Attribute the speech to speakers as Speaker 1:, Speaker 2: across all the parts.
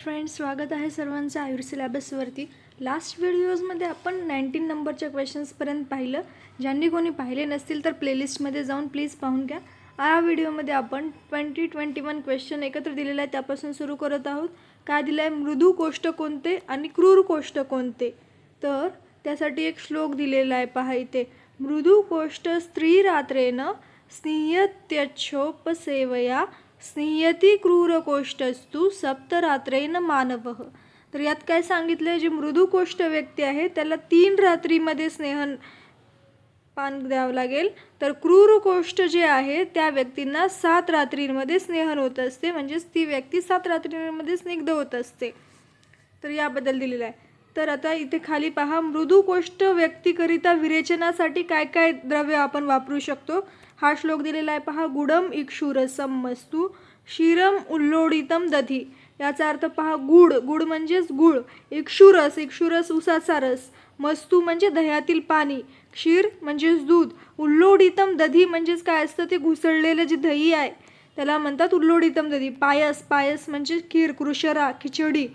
Speaker 1: Friends स्वागत आहे सर्वांचं आयुर सिलॅबसवरती लास्ट व्हिडिओजमध्ये आपण नाईन्टीन नंबरच्या क्वेश्चन्सपर्यंत पाहिलं. ज्यांनी कोणी पाहिले नसतील तर प्लेलिस्टमध्ये जाऊन प्लीज पाहून घ्या. या व्हिडिओमध्ये आपण ट्वेंटी ट्वेंटी वन क्वेश्चन एकत्र दिलेला आहे त्यापासून सुरू करत आहोत. काय दिलं आहे मृदू कोष्ट कोणते आणि क्रूर कोष्ट कोणते? तर त्यासाठी एक श्लोक दिलेला आहे पहा इथे. मृदू कोष्ट स्त्री रात्रेनं स्नियत्यच्छोपसेवया स्नियती क्रूरकोष्ठस्तु सप्तरात्रेन मानव. तर यात काय सांगितलं जे मृदू व्यक्ती आहे त्याला तीन रात्रीमध्ये स्नेहन पान द्यावं लागेल. तर क्रूरकोष्ठ जे आहे त्या व्यक्तींना सात रात्रींमध्ये स्नेहन होत असते. म्हणजेच ती व्यक्ती सात रात्रींमध्ये स्निग्ध होत असते. तर याबद्दल दिलेलं आहे. तर आता इथे खाली पहा मृदुकोष्ठ व्यक्तीकरिता विरेचनासाठी काय काय द्रव्य आपण वापरू शकतो? हा श्लोक दिलेला आहे पहा गुडम इक्षुरसम मस्तू क्षीरम उल्लोडितम दधी. याचा अर्थ पहा गुड गुड म्हणजेच गुळ इक्षुरस इक्षुरस उसाचा रस मस्तू म्हणजे दह्यातील पाणी क्षीर म्हणजेच दूध उल्लोडितम दधी म्हणजेच काय असतं ते घुसळलेलं जे दही आहे त्याला म्हणतात उल्लोडितम दधी. पायस पायस म्हणजे खीर कृशरा खिचडी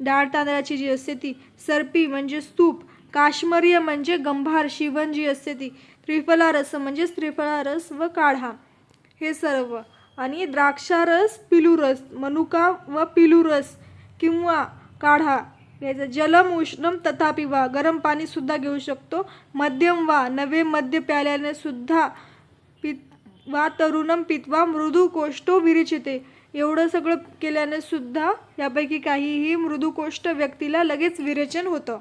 Speaker 1: डाळ तांदळाची जी असते ती सरपी म्हणजे स्तूप काश्मरीय म्हणजे गंभार शिवण जी असते ती. त्रिफला रस म्हणजेच त्रिफळा रस व काढा. हे सर्व. आणि द्राक्षारस पिलुरस मनुका व पिलुरस किंवा काढा. याचं जलम उष्णम तथापि वा गरम पाणीसुद्धा घेऊ शकतो. मध्यम वा नवे मद्य प्याल्याने सुद्धा पित वा तरुणम पित्वा मृदू कोष्ठो विरिचिते. एवढं सगळं केल्याने सुद्धा यापैकी काहीही मृदुकोष्ठ व्यक्तीला लगेच विरेचन होतं.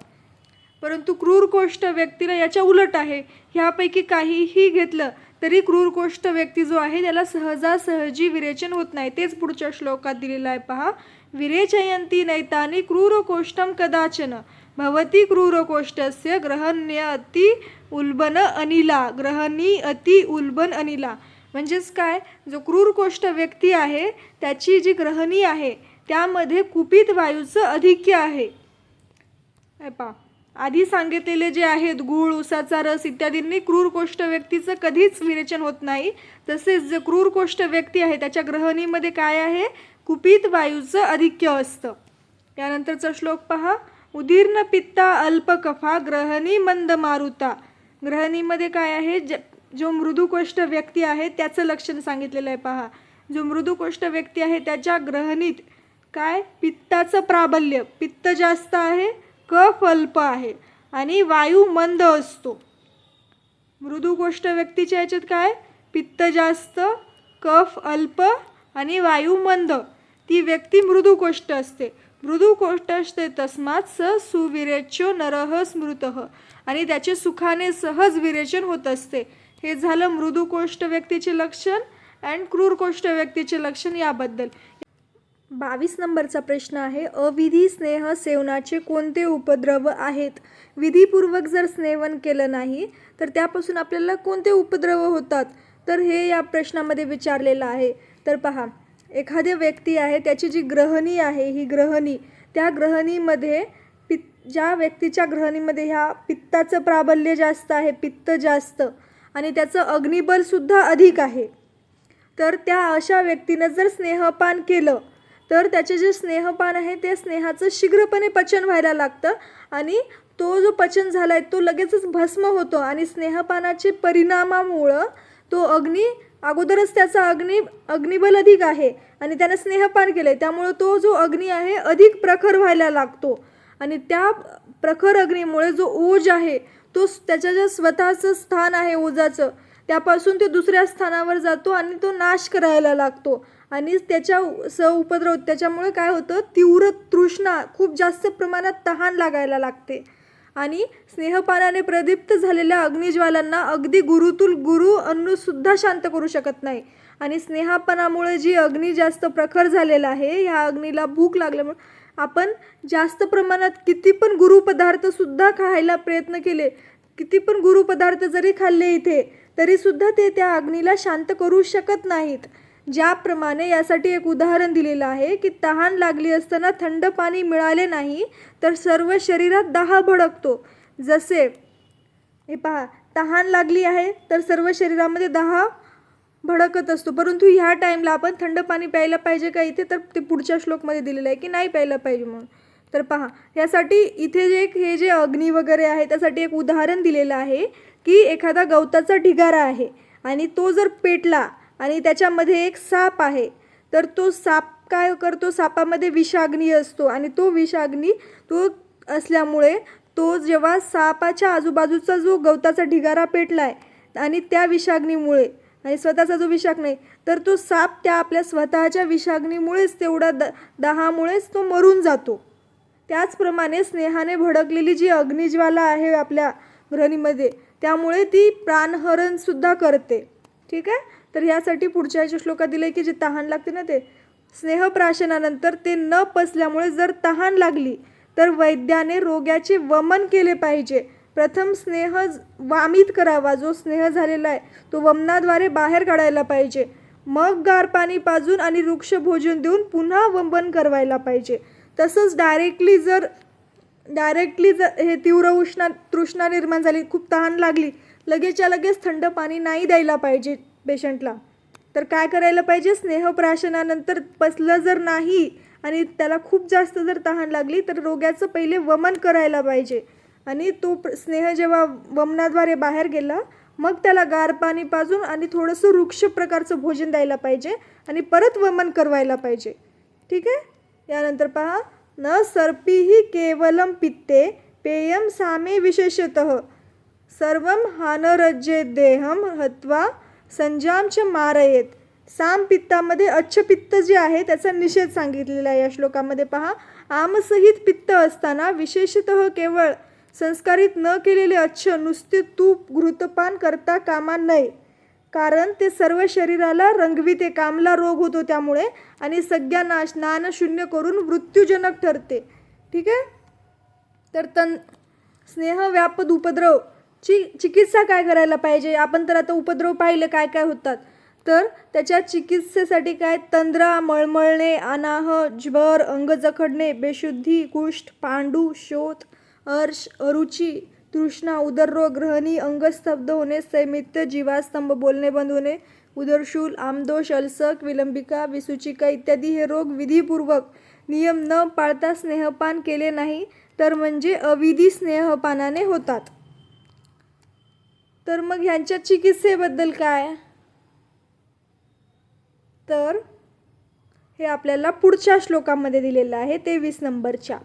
Speaker 1: परंतु क्रूर कोष्ठ व्यक्तीला याच्या उलट आहे. ह्यापैकी काहीही घेतलं तरी क्रूरकोष्ठ व्यक्ती जो आहे त्याला सहजासहजी विरेचन होत नाही. तेच पुढच्या श्लोकात दिलेलं आहे पहा. विरेचयंती नैतानी क्रूरकोष्ठम कदाचन. भवती क्रूरकोष्ठस्य ग्रहण्य अति उल्बन अनिला. ग्रहणी अति उल्बन अनिला. म्हणजेच काय? जो क्रूरकोष्ठ व्यक्ती आहे त्याची जी ग्रहणी आहे त्यामध्ये कुपित वायूचं अधिक्य आहे. पा पहा. आधी सांगितलेले जे आहेत गूळ उसाचा रस इत्यादींनी क्रूर कोष्ठ व्यक्तीचं कधीच विरेचन होत नाही. तसेच जे क्रूर कोष्ठ व्यक्ती आहे त्याच्या ग्रहणीमध्ये काय आहे? कुपित वायूचं अधिक्य असतं. यानंतरचा श्लोक पहा. उदीर्ण पित्ता अल्पकफा ग्रहणी मंद मारुता. ग्रहणीमध्ये काय आहे? ज जो मृदुकोष्ठ व्यक्ती आहे त्याचं लक्षण सांगितलेलं आहे पहा. जो मृदुकोष्ठ व्यक्ती आहे त्याच्या ग्रहणीत काय? पित्ताचं प्राबल्य. पित्त जास्त आहे कफ अल्प आहे आणि वायू मंद असतो. मृदू गोष्ट व्यक्तीच्या याच्यात काय? पित्त जास्त कफ अल्प आणि वायू मंद. ती व्यक्ती मृदू असते. मृदू असते तस्मात स सुविरेच्यो नरह स्मृत आणि त्याचे सुखाने सहज विरेचन होत असते. हे झालं मृदुकोष्ठ व्यक्तीचे लक्षण अँड क्रूरकोष्ठ व्यक्तीचे लक्षण याबद्दल. बावीस नंबरचा प्रश्न आहे. अविधी स्नेह सेवनाचे कोणते उपद्रव आहेत? विधीपूर्वक जर स्नेवन केलं नाही तर त्यापासून आपल्याला कोणते उपद्रव होतात? तर हे या प्रश्नामध्ये विचारलेलं आहे. तर पहा एखाद्या व्यक्ती आहे त्याची जी ग्रहणी आहे ही ग्रहणी त्या ग्रहणीमध्ये पित् ज्या व्यक्तीच्या ग्रहणीमध्ये ह्या पित्ताचं प्राबल्य जास्त आहे पित्त जास्त आणि त्याचं अग्निबलसुद्धा अधिक आहे तर त्या अशा व्यक्तीनं जर स्नेहपान केलं तर त्याचे जे स्नेहपान आहे ते स्नेहाचं शीघ्रपणे पचन व्हायला लागतं आणि तो जो पचन झाला आहे तो लगेचच भस्म होतो आणि स्नेहपानाचे परिणामामुळं तो अग्नी अगोदरच त्याचा अग्नी अग्निबल अधिक आहे आणि त्यानं स्नेहपान केलं आहे त्यामुळं तो जो अग्नी आहे अधिक प्रखर व्हायला लागतो. आणि त्या प्रखर अग्नीमुळे जो ओज आहे तो त्याच्या ज्या स्वतःचं स्थान आहे ओजाचं त्यापासून तो दुसऱ्या स्थानावर जातो आणि तो नाश करायला लागतो. आणि त्याच्या स उपद्रव त्याच्यामुळे काय होतं? तीव्र तृष्णा खूप जास्त प्रमाणात तहान लागायला लागते. आणि स्नेहपानाने प्रदीप्त झालेल्या अग्निज्वालांना अगदी गुरुतुल गुरु अन्नसुद्धा शांत करू शकत नाही. आणि स्नेहापणामुळे जी अग्नी जास्त प्रखर झालेला आहे ह्या अग्नीला भूक लागल्यामुळे आपण जास्त प्रमाणात किती पण गुरुपदार्थसुद्धा खायला प्रयत्न केले किती पण गुरुपदार्थ जरी खाल्ले इथे तरीसुद्धा ते त्या अग्नीला शांत करू शकत नाहीत. ज्याप्रमाणे यासाठी एक उदाहरण दिलेलं आहे की तहान लागली असताना थंड पाणी मिळाले नाही तर सर्व शरीरात दाह भडकतो. जसे हे पहा तहान लागली आहे तर सर्व शरीरामध्ये दहा भडकत असतो. परंतु ह्या टाईमला आपण थंड पाणी प्यायला पाहिजे का इथे? तर ते पुढच्या श्लोकमध्ये दिलेलं आहे की नाही प्यायला पाहिजे म्हणून. तर पहा यासाठी इथे जे एक हे जे अग्नी वगैरे आहे त्यासाठी एक उदाहरण दिलेलं आहे की एखादा गवताचा ढिगारा आहे आणि तो जर पेटला आणि त्याच्यामध्ये एक साप आहे. तर तो साप काय करतो? सापामध्ये विषाग्नी असतो आणि तो विषाग्नी तो असल्यामुळे तो जेव्हा सापाच्या आजूबाजूचा जो गवताचा ढिगारा पेटला आहे आणि त्या विषाग्नीमुळे आणि स्वतःचा जो विषाग नाही तर तो साप त्या आपल्या स्वतःच्या विषाग्नीमुळेच तेवढा द दहामुळेच तो मरून जातो. त्याचप्रमाणे स्नेहाने भडकलेली जी अग्निज्वाला आहे आपल्या ग्रहणीमध्ये त्यामुळे ती प्राणहरणसुद्धा करते. ठीक आहे? तर ह्यासाठी पुढच्या ह्याच्या श्लोकात दिलं की जे तहान लागते ना ते स्नेहप्राशनानंतर ते न पचल्यामुळे जर तहान लागली तर वैद्याने रोग्याचे वमन केले पाहिजे. प्रथम स्नेह वामित करावा जो स्नेह झालेला आहे तो वमनाद्वारे बाहेर काढायला पाहिजे. मग गार पाणी पाजून आणि वृक्ष भोजन देऊन पुन्हा वमन करवायला पाहिजे. तसंच डायरेक्टली जर डायरेक्टली जर हे तीव्र उष्णा तृष्णा निर्माण झाली खूप तहान लागली लगेचच्या लगेच थंड पाणी नाही द्यायला पाहिजे. पेशंटला. तर काय करायला पाहिजे? स्नेहप्राशनानंतर पचलं जर नाही आणि त्याला खूप जास्त जर तहान लागली तर रोग्याचं पहिले वमन करायला पाहिजे. आणि तो प्र- स्नेह जेव्हा वमनाद्वारे बाहेर गेला मग त्याला गार पाणी पाजून आणि थोडंसं वृक्ष प्रकारचं भोजन द्यायला पाहिजे आणि परत वमन करवायला पाहिजे. ठीक आहे? यानंतर पहा न सर्पीही केवलम पित्ते पेयम सामे विशेषतः. सर्व हानरज्जे देहम हत्वा संजामच मारयेत साम पित्तामध्ये अच्छ पित्त जे आहे त्याचा निषेध सांगितलेला आहे. या श्लोकामध्ये पहा आमसहित पित्त असताना विशेषतः केवळ संस्कारित न केलेले अच्छ नुसते तूप घृतपान करता कामा नये. कारण ते सर्व शरीराला रंगविते कामला रोग होतो त्यामुळे आणि सगळ्या नाश नानशून्य करून मृत्यूजनक ठरते. ठीक आहे? तर तन स्नेह व्यापद उपद्रव. ची चिकित्सा काय करायला पाहिजे? आपण तर आता उपद्रव पाहिले काय काय होतात. तर त्याच्या चिकित्सेसाठी काय? तंद्रा मळमळणे अनाह ज्वर अंग जखडणे बेशुद्धी कुष्ठ पांडू शोथ अर्श अरुची तृष्णा उदररोग ग्रहणी अंगस्तब्ध होणे सैमित्य जीवास्तंभ बोलणे बंद होणे उदरशूल आमदोष अल्सक विलंबिका विसूचिका इत्यादी हे रोग विधीपूर्वक नियम न पाळता स्नेहपान केले नाही तर म्हणजे अविधी स्नेहपानाने होतात. तर मग ह्यांच्या चिकित्सेबद्दल काय? तर हे आपल्याला पुढच्या श्लोकामध्ये दिलेलं आहे तेवीस नंबरच्या.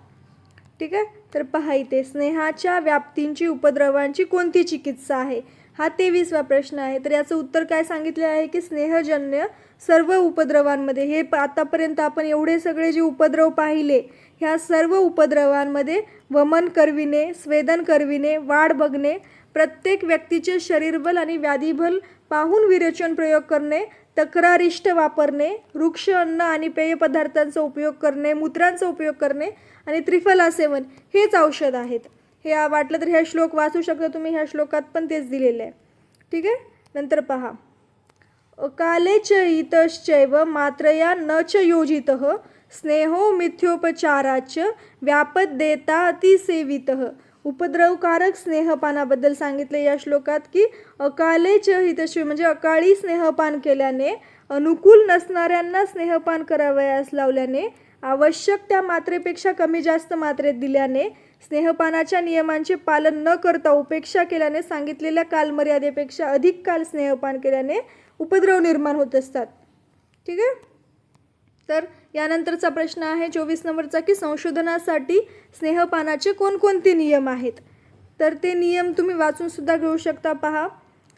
Speaker 1: ठीक आहे? तर पहा इथे स्नेहाच्या व्याप्तींची उपद्रवांची कोणती चिकित्सा आहे? हा तेवीसवा प्रश्न आहे. तर याचं उत्तर काय सांगितले आहे की स्नेहजन्य सर्व उपद्रवांमध्ये हे प आतापर्यंत आपण एवढे सगळे जे उपद्रव पाहिले ह्या सर्व उपद्रवांमध्ये वमन करविणे स्वेदन करविणे वाढ बघणे प्रत्येक व्यक्तीचे शरीरबल आणि व्याधीबल पाहून विरेचन प्रयोग करणे तक्रारिष्ट वापरणे वृक्ष अन्न आणि पेय पदार्थांचा उपयोग करणे मूत्रांचा उपयोग करणे आणि त्रिफला सेवन हेच औषध आहेत. हे वाटलं तर ह्या श्लोक वाचू शकता तुम्ही ह्या श्लोकात पण तेच दिलेलं आहे. ठीक आहे? नंतर पहा. अकालेच च इतश्चैव मात्रया न च योजितः स्नेहो मिथ्योपचाराच व्यापत देता अतिसेवित। उपद्रवकारक स्नेहपानाबद्दल सांगितले या श्लोकात की अकाले हितश्री म्हणजे अकाळी स्नेहपान केल्याने अनुकूल नसणाऱ्यांना स्नेहपान करावयास लावल्याने आवश्यक त्या मात्रेपेक्षा कमी जास्त मात्रेत दिल्याने स्नेहपानाच्या नियमांचे पालन न करता उपेक्षा केल्याने सांगितलेल्या कालमर्यादेपेक्षा अधिक काल स्नेहपान केल्याने उपद्रव निर्माण होत असतात. ठीक आहे? तर यानंतरचा प्रश्न आहे चोवीस नंबरचा की संशोधनासाठी स्नेहपानाचे कोणकोणते नियम आहेत? तर ते नियम तुम्ही वाचून सुद्धा घेऊ शकता पहा.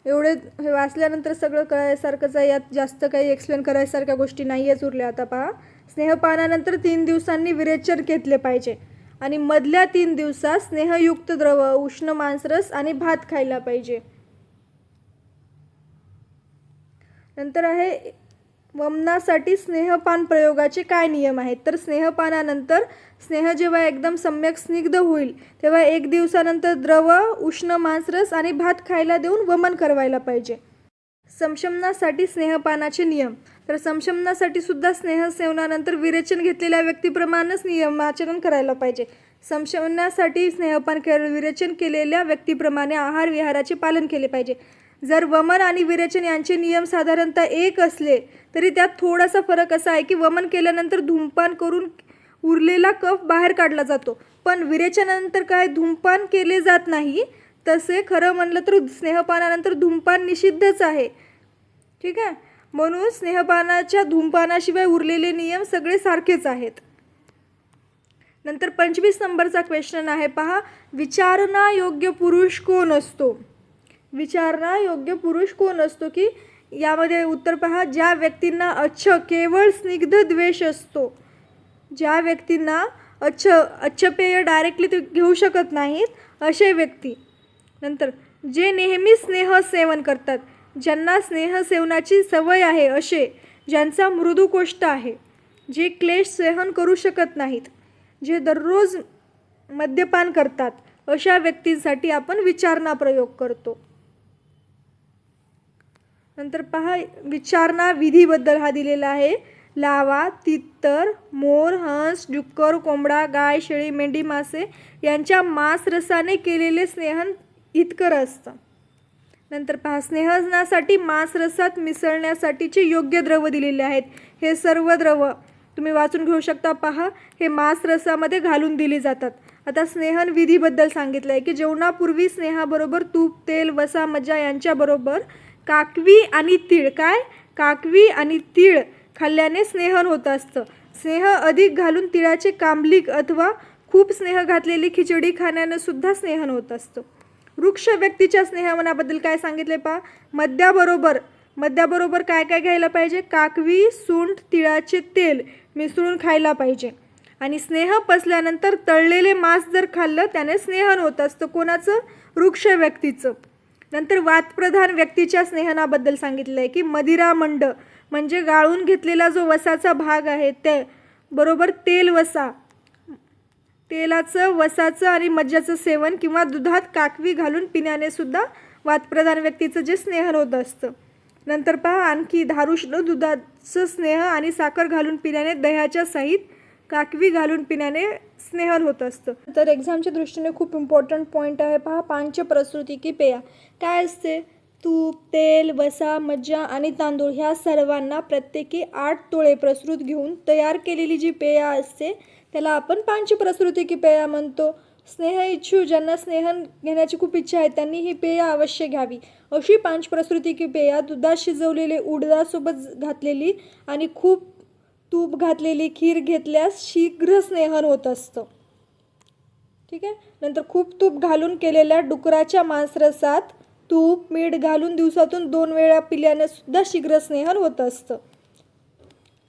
Speaker 1: एवढे हे वाचल्यानंतर सगळं कळायसारखंच आहे यात जास्त काही एक्सप्लेन करायसारख्या गोष्टी नाही आहेच उरल्या आता पहा. स्नेहपानानंतर तीन दिवसांनी विरेचन घेतले पाहिजे आणि मधल्या तीन दिवसात स्नेहयुक्त द्रव उष्ण मांसरस आणि भात खायला पाहिजे. नंतर आहे वमनासाठी स्नेहपान प्रयोगाचे काय नियम आहेत? तर स्नेहपानानंतर स्नेह जेव्हा एकदम सम्यक स्निग्ध होईल तेव्हा एक दिवसानंतर द्रव उष्ण मांसरस आणि भात खायला देऊन वमन करवायला पाहिजे. संशमनासाठी स्नेहपानाचे नियम. तर संशमनासाठी सुद्धा स्नेह सेवनानंतर विरेचन घेतलेल्या व्यक्तीप्रमाणेच नियमाचरण करायला पाहिजे. संशमनासाठी स्नेहपान के विरेचन केलेल्या व्यक्तीप्रमाणे आहार विहाराचे पालन केले पाहिजे. जर वमन आणि विरेचन यांचे नियम साधारणतः एक असले तरी त्यात थोडासा फरक असा आहे की वमन केल्यानंतर धूमपान करून उरलेला कफ बाहेर काढला जातो. पण विरेचनानंतर काय? धूमपान केले जात नाही. तसे खरं म्हणलं तर स्नेहपानानंतर धूमपान निषिद्धच आहे. ठीक आहे? म्हणून स्नेहपानाच्या धूमपानाशिवाय उरलेले नियम सगळे सारखेच आहेत. नंतर पंचवीस नंबरचा क्वेश्चन आहे. पहा विचारणा योग्य पुरुष कोण असतो? विचारणा योग्य पुरुष कोण असतो की यामध्ये उत्तर पहा ज्या व्यक्तींना अच्छ केवळ स्निग्ध द्वेष असतो ज्या व्यक्तींना अच्छ अच्छ पेय डायरेक्टली ते घेऊ शकत नाहीत असे व्यक्ती. नंतर जे नेहमी स्नेह सेवन करतात ज्यांना स्नेह सेवनाची सवय आहे असे ज्यांचा मृदू कोष्ट आहे जे क्लेश सहन करू शकत नाहीत जे दररोज मद्यपान करतात अशा व्यक्तींसाठी आपण विचारणा प्रयोग करतो. नंतर पहा विचारणा विधीबद्दल हा दिलेला आहे. लावा तित्तर मोर हंस डुक्कर कोंबडा गाय शेळी मेंढी मासे यांच्या मांसरसाने केलेले स्नेहन इतकर असतं. नंतर पहा स्नेहनासाठी मांसरसात मिसळण्यासाठीचे योग्य द्रव दिलेले आहेत. हे सर्व द्रव तुम्ही वाचून घेऊ शकता. पहा हे मांसरसामध्ये घालून दिली जातात. आता स्नेहन विधीबद्दल सांगितलं आहे की जेवणापूर्वी स्नेहाबरोबर तूप तेल वसा मजा यांच्याबरोबर काकवी आणि तीळ. काय? काकवी आणि तीळ खाल्ल्याने स्नेहन होत असतं. स्नेह अधिक घालून तिळाचे कांबलिक अथवा खूप स्नेह घातलेली खिचडी खाण्यानं सुद्धा स्नेहन होत असतं. वृक्ष व्यक्तीच्या स्नेहमनाबद्दल काय सांगितले पहा. मद्याबरोबर मद्याबरोबर काय काय घ्यायला पाहिजे? काकवी सुंठ तिळाचे तेल मिसळून खायला पाहिजे. आणि स्नेह पचल्यानंतर तळलेले मांस जर खाल्लं त्याने स्नेहन होत असतं. कोणाचं? वृक्ष व्यक्तीचं. नंतर वातप्रधान व्यक्तीच्या स्नेहनाबद्दल सांगितलं आहे की मदिरा मंड म्हणजे गाळून घेतलेला जो वसाचा भाग आहे ते बरोबर तेल वसा. तेलाचं वसाचं आणि मज्जाचं सेवन किंवा दुधात काकवी घालून पिण्याने सुद्धा वातप्रधान व्यक्तीचं जे स्नेहन होत असतं. नंतर पहा आणखी धारुष्ण दुधाचं स्नेह आणि साखर घालून पिण्याने दह्याच्या सहित काकवी घालून पिण्याने स्नेहल होत असतं. तर एक्झामच्या दृष्टीने खूप इम्पॉर्टंट पॉईंट आहे. पहा पांच प्रसृती की पेया. काय असते? तूप तेल वसा मज्जा आणि तांदूळ ह्या सर्वांना प्रत्येकी आठ तोळे प्रसृत घेऊन तयार केलेली जी पेया असते त्याला आपण पांच प्रसृती की पेया म्हणतो. स्नेह इच्छू ज्यांना स्नेहन घेण्याची खूप इच्छा आहे त्यांनी ही पेया अवश्य घ्यावी. अशी पांच प्रसृती की पेया दुधात शिजवलेले उडदासोबत घातलेली आणि खूप तूप घातलेली खीर घेतल्यास शीघ्र स्नेहन होत असतं. ठीक आहे? नंतर खूप तूप घालून केलेल्या डुकराच्या मांसरसात तूप मीठ घालून दिवसातून दोन वेळा पिल्याने सुद्धा शीघ्र स्नेहन होत असतं.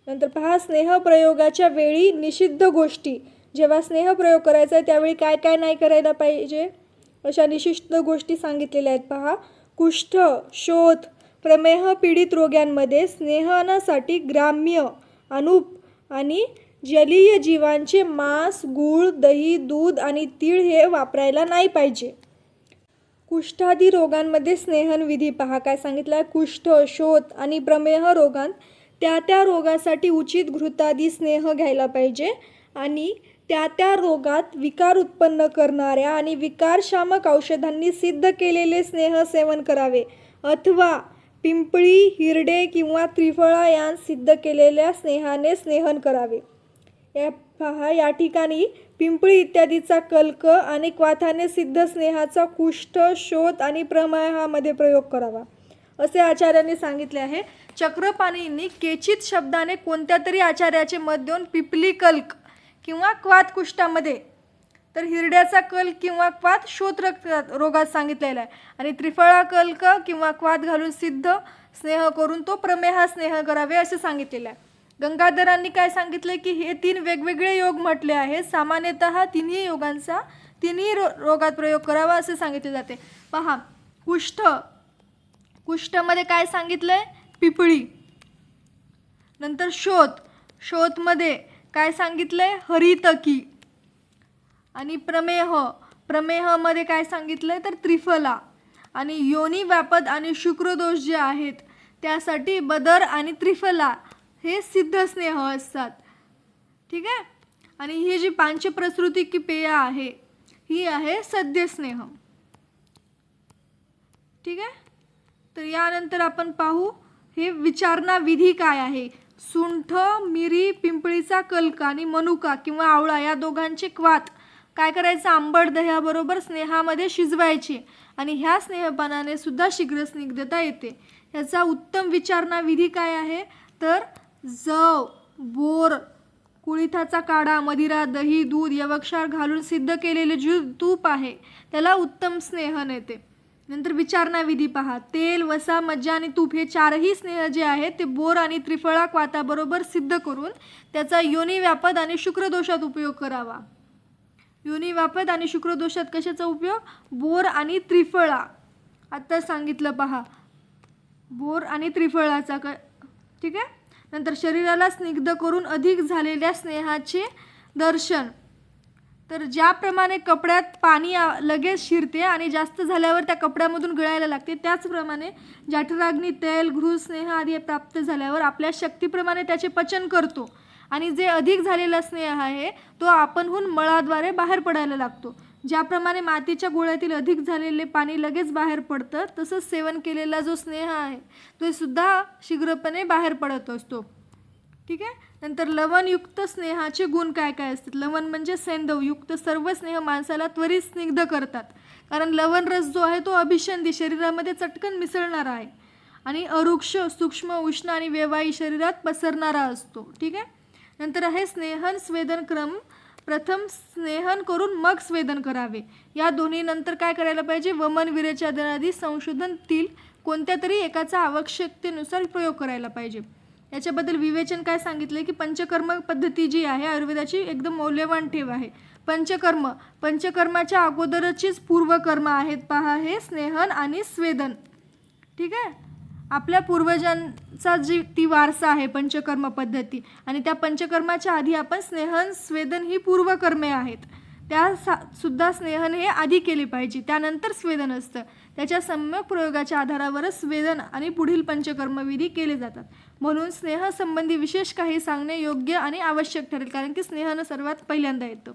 Speaker 1: नंतर पहा स्नेहप्रयोगाच्या वेळी निषिद्ध गोष्टी. जेव्हा स्नेहप्रयोग करायचा आहे त्यावेळी काय काय नाही करायला पाहिजे? अशा निशिष्ट गोष्टी सांगितलेल्या आहेत. पहा कुष्ठ शोध प्रमेह पीडित रोग्यांमध्ये स्नेहनासाठी ग्राम्य अनुप आणि जलीय जीवांचे मांस गूळ दही दूध आणि तीळ हे वापरायला नाही पाहिजे. कुष्ठादी रोगांमध्ये स्नेहन विधी. पहा काय सांगितलं आहे कुष्ठ शोथ आणि प्रमेह रोगांत त्या त्या रोगासाठी उचित घृतादी स्नेह घ्यायला पाहिजे आणि त्या त्या रोगात विकार उत्पन्न करणाऱ्या आणि विकारशामक औषधांनी सिद्ध केलेले स्नेह सेवन करावे. अथवा पिंपळी हिरडे किंवा त्रिफळा यां सिद्ध केलेल्या स्नेहाने स्नेहन करावे. या पहा या ठिकाणी पिंपळी इत्यादीचा कल्क आणि क्वाथाने सिद्ध स्नेहाचा कुष्ठ शोध आणि प्रमेहामध्ये प्रयोग करावा. असे आचार्यांनी सांगितले आहे. चक्रपाणींनी केचित शब्दाने कोणत्या तरी आचार्याचे मत देऊन पिपली कल्क किंवा क्वात कुष्ठामध्ये तर हिरड्याचा कल किंवा क्वात शोथ रोगात सांगितलेला आहे. आणि त्रिफळा कल्क किंवा क्वात घालून सिद्ध स्नेह करून तो प्रमेहा स्नेह करावे असे सांगितलेलं आहे. गंगाधरांनी काय सांगितले की हे तीन वेगवेगळे योग म्हटले आहेत. सामान्यतः तिन्ही योगांचा तिन्ही रो रोगात प्रयोग करावा असे सांगितले जाते. पहा कुष्ठ. कुष्ठमध्ये काय सांगितलं आहे पिपळी. नंतर शोध शोधमध्ये काय सांगितलं आहे हरितकी. आणि प्रमेह प्रमेहमध्ये काय सांगितलं आहे तर त्रिफला. आणि योनी व्यापद आणि शुक्रदोष जे आहेत त्यासाठी बदर आणि त्रिफला हे सिद्ध स्नेह असतात. ठीक आहे? आणि ही जी पांचप्रसृती की पेय आहे ही आहे सद्यस्नेह ठीक आहे? तर यानंतर आपण पाहू हे विचारणा विधी काय आहे? सुंठ मिरी पिंपळीचा कलका आणि मनुका किंवा आवळा या दोघांचे क्वात. काय करायचं? आंबट दह्याबरोबर स्नेहामध्ये शिजवायचे आणि ह्या स्नेहपानाने सुद्धा शीघ्र स्निग्धता येते. ह्याचा उत्तम विचारणा विधी काय आहे? तर जव बोर कुळिथाचा काढा मदिरा दही दूध यवक्षार घालून सिद्ध केलेले जी तूप आहे त्याला उत्तम स्नेहन येते नंतर विचारणा विधी पहा. तेल वसा मज्जा आणि तूप हे चारही स्नेह जे आहेत ते बोर आणि त्रिफळा क्वाताबरोबर सिद्ध करून त्याचा योनी व्यापद आणि शुक्रदोषात उपयोग करावा. योनी आणि शुक्रदोषात कशाचा उपयोग? बोर आणि त्रिफळा. आत्ता सांगितलं पहा. बोर आणि त्रिफळाचा क ठीक आहे? नंतर शरीराला स्निग्ध करून अधिक झालेल्या स्नेहाचे दर्शन. तर ज्याप्रमाणे कपड्यात पाणी लगेच शिरते आणि जास्त झाल्यावर त्या कपड्यामधून गळायला लागते त्याचप्रमाणे जाठराग्नी तेल घृ स्नेह आदी प्राप्त झाल्यावर आपल्या शक्तीप्रमाणे त्याचे पचन करतो. आणि जे अधिक झालेला स्नेह आहे तो आपणहून मळाद्वारे बाहेर पडायला लागतो. ज्याप्रमाणे मातीच्या गोळ्यातील अधिक झालेले पाणी लगेच बाहेर पडतं तसंच सेवन केलेला जो स्नेह आहे तो सुद्धा शीघ्रपणे बाहेर पडत असतो. ठीक आहे? नंतर लवणयुक्त स्नेहाचे गुण काय काय असतात? लवण म्हणजे सेंदवयुक्त सर्व स्नेह माणसाला त्वरित स्निग्ध करतात. कारण लवण रस जो आहे तो अभिषंधी शरीरामध्ये चटकन मिसळणारा आहे. आणि अरुक्ष सूक्ष्म उष्ण आणि व्यवाही शरीरात पसरणारा असतो. ठीक आहे? नंतर आहे स्नेहन स्वेदन क्रम. प्रथम स्नेहन करून मग स्वेदन करावे. या दोन्ही नंतर काय करायला पाहिजे? वमन विरेचनादी संशोधनतील कोणत्या तरी एकाचा आवश्यकतेनुसार प्रयोग करायला पाहिजे. याच्याबद्दल विवेचन काय सांगितले की पंचकर्म पद्धती जी आहे आयुर्वेदाची एकदम मौल्यवान ठेव आहे. पंचकर्म पंचकर्माच्या अगोदरचीच पूर्वकर्म आहेत पहा हे स्नेहन आणि स्वेदन. ठीक आहे? आपल्या पूर्वजांचा जी ती वारसा आहे पंचकर्म पद्धती आणि त्या पंचकर्माच्या आधी आपण स्नेहन स्वेदन ही पूर्वकर्मे आहेत. त्या सा सुद्धा स्नेहन हे आधी केले पाहिजे. त्यानंतर स्वेदन असतं. त्याच्या सम्यक प्रयोगाच्या आधारावरच स्वेदन आणि पुढील पंचकर्मविधी केले जातात. म्हणून स्नेहसंबंधी विशेष काही सांगणे योग्य आणि आवश्यक ठरेल कारण की स्नेहनं सर्वात पहिल्यांदा येतं.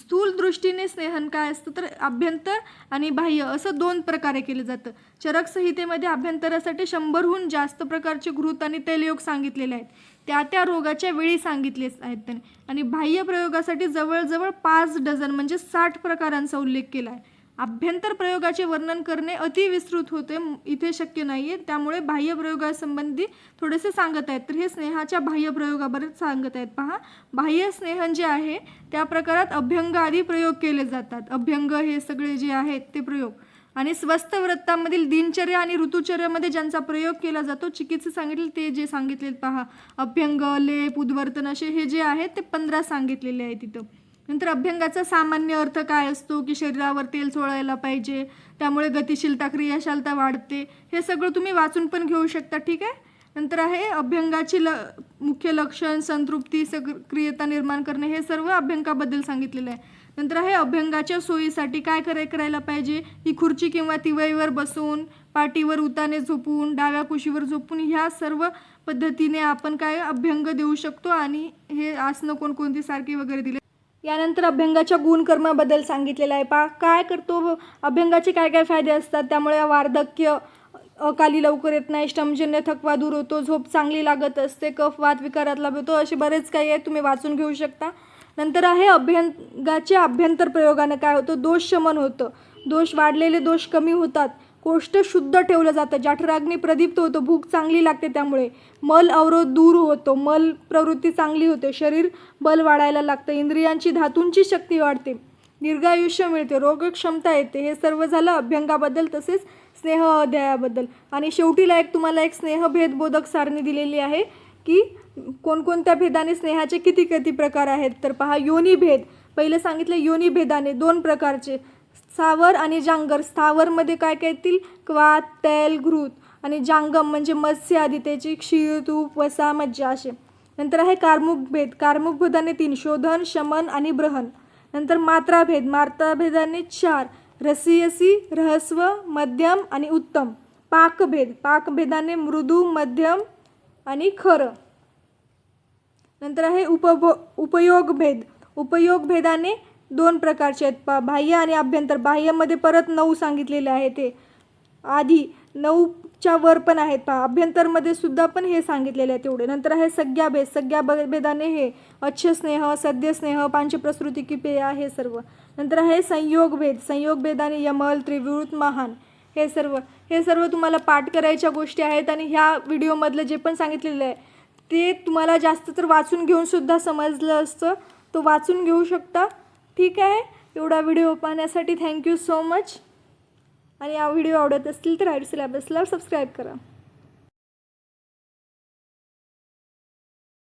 Speaker 1: स्थूल दृष्टीने स्नेहन काय असतं तर अभ्यंतर आणि बाह्य असं दोन प्रकारे केलं जातं. चरक संहितेमध्ये अभ्यंतरासाठी शंभरहून जास्त प्रकारचे घृत आणि तैलयोग सांगितलेले आहेत. त्या त्या रोगाच्या वेळी सांगितले आहेत त्यांनी. आणि बाह्य प्रयोगासाठी जवळजवळ पाच डझन म्हणजे साठ प्रकारांचा उल्लेख केला आहे. अभ्यंतर प्रयोगाचे वर्णन करणे अति विस्तृत होते इथे शक्य नाही आहे त्यामुळे बाह्य प्रयोगासंबंधी थोडेसे सांगत आहेत. तर हे स्नेहाच्या बाह्य प्रयोगाबद्दल सांगत आहेत. पहा बाह्य स्नेहन जे आहे त्या प्रकारात अभ्यंग आदी प्रयोग केले जातात. अभ्यंग हे सगळे जे आहेत ते प्रयोग. आणि स्वस्त व्रतामधील दिनचर्या आणि ऋतुचर्यामध्ये ज्यांचा प्रयोग केला जातो चिकित्सा सांगितले ते जे सांगितले पहा अभ्यंग लेप उद्वर्तन असे हे जे आहेत ते पंधरा सांगितलेले आहे तिथं नंतर अभ्यंगाचा सामान्य अर्थ काय असतो की शरीरावर तेल सोडायला पाहिजे त्यामुळे गतिशीलता क्रियाशालता वाढते हे सगळं तुम्ही वाचून पण घेऊ शकता ठीक आहे? नंतर आहे अभ्यंगाची ल मुख्य लक्षण संतृप्ती सग क्रियता निर्माण करणे हे सर्व अभ्यंगाबद्दल सांगितलेलं आहे. नंतर आहे अभ्यंगाच्या सोयीसाठी काय कराय करायला पाहिजे? ही खुर्ची किंवा तिवईवर बसून पाठीवर उताने झोपून डाव्या कुशीवर झोपून ह्या सर्व पद्धतीने आपण काय अभ्यंग देऊ शकतो आणि हे आसनं कोणकोणती सारखी वगैरे दिले यानंतर अभ्यंगाच्या गुणकर्माबद्दल सांगितलेलं आहे. पा काय करतो? अभ्यंगाचे काय काय फायदे असतात? त्यामुळे वार्धक्य अकाली लवकर येत नाही श्रमजन्य थकवा दूर होतो झोप चांगली लागत असते कफ वात विकारात लाभ होतो असे बरेच काही आहे तुम्ही वाचून घेऊ शकता. नंतर आहे अभ्यंगाच्या अभ्यंतर प्रयोगानं काय होतं? दोष शमन होतं. दोष वाढलेले दोष कमी होतात. कोष्ट शुद्ध ठेवलं जातं. जाठराग्नी प्रदीप्त होतो भूक चांगली लागते त्यामुळे. मल अवरोध दूर होतो. मल प्रवृत्ती चांगली होते. शरीर बल वाढायला लागतं. इंद्रियांची धातूंची शक्ती वाढते. दीर्घायुष्य मिळते. रोगक्षमता येते. हे सर्व झालं अभ्यंगाबद्दल तसेच स्नेह अध्यायाबद्दल. आणि शेवटीला एक तुम्हाला एक स्नेहभेदबोधक सारणी दिलेली आहे की कोणकोणत्या भेदाने स्नेहाचे किती किती प्रकार आहेत? तर पहा योनी भेद पहिलं सांगितलं योनी भेदाने दोन प्रकारचे. सावर आणि जांगर. स्थावरमध्ये काय काय येतील? क्वा तेल घृत. आणि जांगम म्हणजे मत्स्य आदी त्याची क्षीर तूप वसा मज्जा असे. नंतर आहे कार्मुक भेद. कार्मुक भेदाने तीन शोधन शमन आणि ब्रहण. नंतर मात्रा भेद. मात्रा भेदाने चार रसियसी रहस्व मध्यम आणि उत्तम. पाकभेद पाकभेदाने मृदू मध्यम आणि खरं. नंतर आहे उपभो उपयोग भेद. उपयोग भेदाने दोन प्रकारचे आहेत. पा बाह्य आणि अभ्यंतर. बाह्यमध्ये परत नऊ सांगितलेले आहे ते. आधी नऊच्या वर पण आहेत. पहा अभ्यंतरमध्ये सुद्धा पण हे सांगितलेले आहे तेवढे. नंतर आहे सज्ञाभेद. ब भेदाने हे अच्छस्नेह सद्यस्नेह पांचप्रसृती किपेया हे सर्व. नंतर आहे संयोगभेद. संयोगभेदाने यमल त्रिवृत महान हे सर्व. हे सर्व तुम्हाला पाठ करायच्या गोष्टी आहेत आणि ह्या व्हिडिओमधलं जे पण सांगितलेलं आहे ते तुम्हाला जास्त तर वाचून घेऊनसुद्धा समजलं असतं. तो वाचून घेऊ शकता. ठीक आहे. एवढा व्हिडिओ पाहण्यासाठी थँक्यू सो मच आणि हा व्हिडिओ आवडत असतील तर आयडी सिलॅबसला सबस्क्राईब करा.